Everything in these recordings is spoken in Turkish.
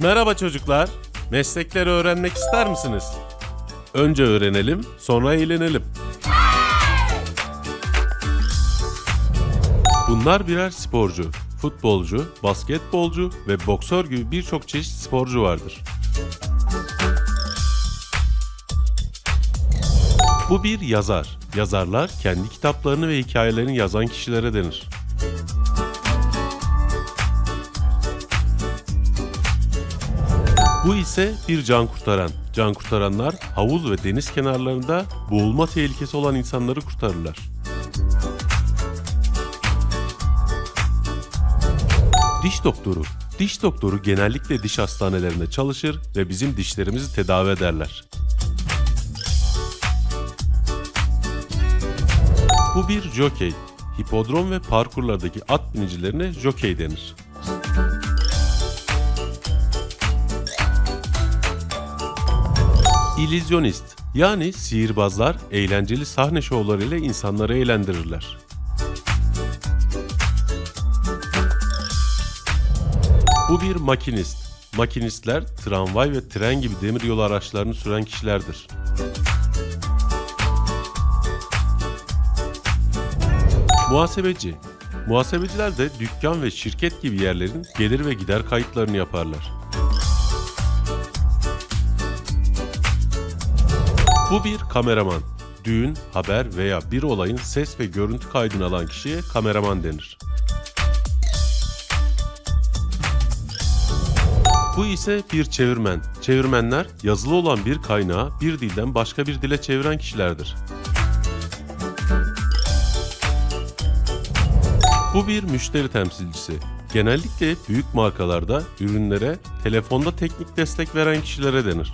Merhaba çocuklar. Meslekleri öğrenmek ister misiniz? Önce öğrenelim, sonra eğlenelim. Bunlar birer sporcu. Futbolcu, basketbolcu ve boksör gibi birçok çeşit sporcu vardır. Bu bir yazar. Yazarlar kendi kitaplarını ve hikayelerini yazan kişilere denir. Bu ise bir can kurtaran. Can kurtaranlar havuz ve deniz kenarlarında boğulma tehlikesi olan insanları kurtarırlar. Diş doktoru. Diş doktoru genellikle diş hastanelerinde çalışır ve bizim dişlerimizi tedavi ederler. Bu bir jokey. Hipodrom ve parkurlardaki at binicilerine jokey denir. İllüzyonist yani sihirbazlar eğlenceli sahne şovlarıyla insanları eğlendirirler. Bu bir makinist. Makinistler tramvay ve tren gibi demiryolu araçlarını süren kişilerdir. Muhasebeci. Muhasebeciler de dükkan ve şirket gibi yerlerin gelir ve gider kayıtlarını yaparlar. Bu bir kameraman. Düğün, haber veya bir olayın ses ve görüntü kaydını alan kişiye kameraman denir. Bu ise bir çevirmen. Çevirmenler yazılı olan bir kaynağı bir dilden başka bir dile çeviren kişilerdir. Bu bir müşteri temsilcisi. Genellikle büyük markalarda ürünlere telefonda teknik destek veren kişilere denir.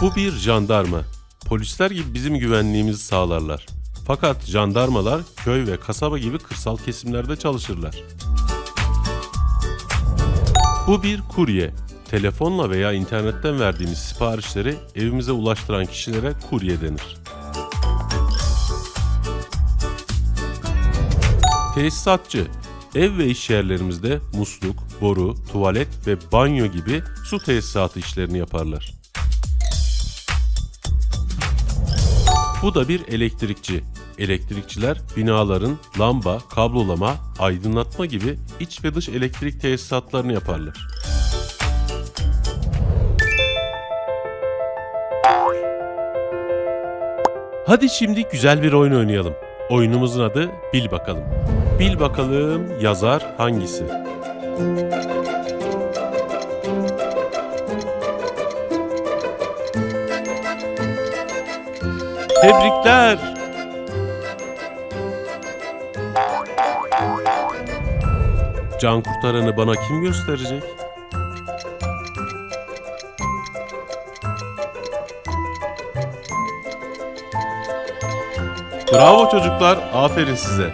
Bu bir jandarma. Polisler gibi bizim güvenliğimizi sağlarlar. Fakat jandarmalar köy ve kasaba gibi kırsal kesimlerde çalışırlar. Bu bir kurye. Telefonla veya internetten verdiğimiz siparişleri evimize ulaştıran kişilere kurye denir. Tesisatçı Ev ve iş yerlerimizde musluk, boru, tuvalet ve banyo gibi su tesisatı işlerini yaparlar. Bu da bir elektrikçi. Elektrikçiler binaların lamba, kablolama, aydınlatma gibi iç ve dış elektrik tesisatlarını yaparlar. Hadi şimdi güzel bir oyun oynayalım. Oyunumuzun adı Bil Bakalım. Bil bakalım yazar hangisi? Tebrikler. Can kurtaranı bana kim gösterecek? Bravo çocuklar, aferin size.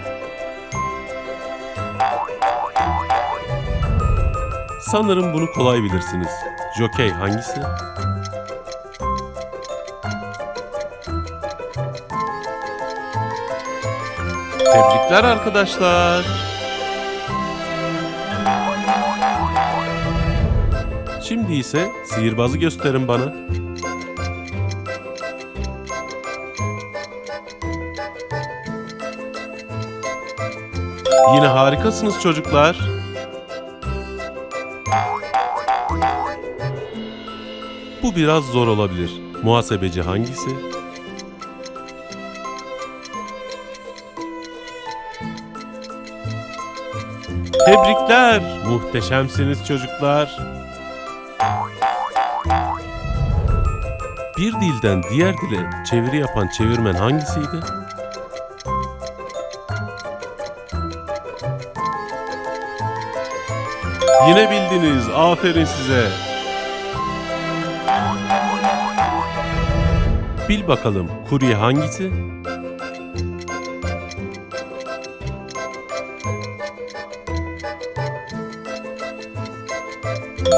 Sanırım bunu kolay bilirsiniz. Jockey hangisi? Tebrikler arkadaşlar. Şimdi ise sihirbazı gösterin bana. Yine harikasınız çocuklar. Bu biraz zor olabilir. Muhasebeci hangisi? Tebrikler. Muhteşemsiniz çocuklar. Bir dilden diğer dile çeviri yapan çevirmen hangisiydi? Yine bildiniz. Aferin size. Bil bakalım kurye hangisi?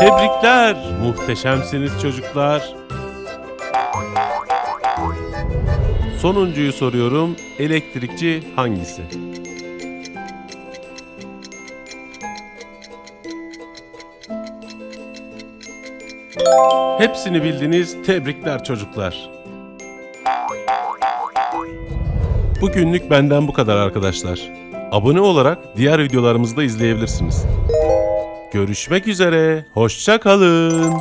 Tebrikler. Muhteşemsiniz çocuklar. Sonuncuyu soruyorum. Elektrikçi hangisi? Hepsini bildiniz. Tebrikler çocuklar. Bugünlük benden bu kadar arkadaşlar. Abone olarak diğer videolarımızı da izleyebilirsiniz. Görüşmek üzere. Hoşça kalın.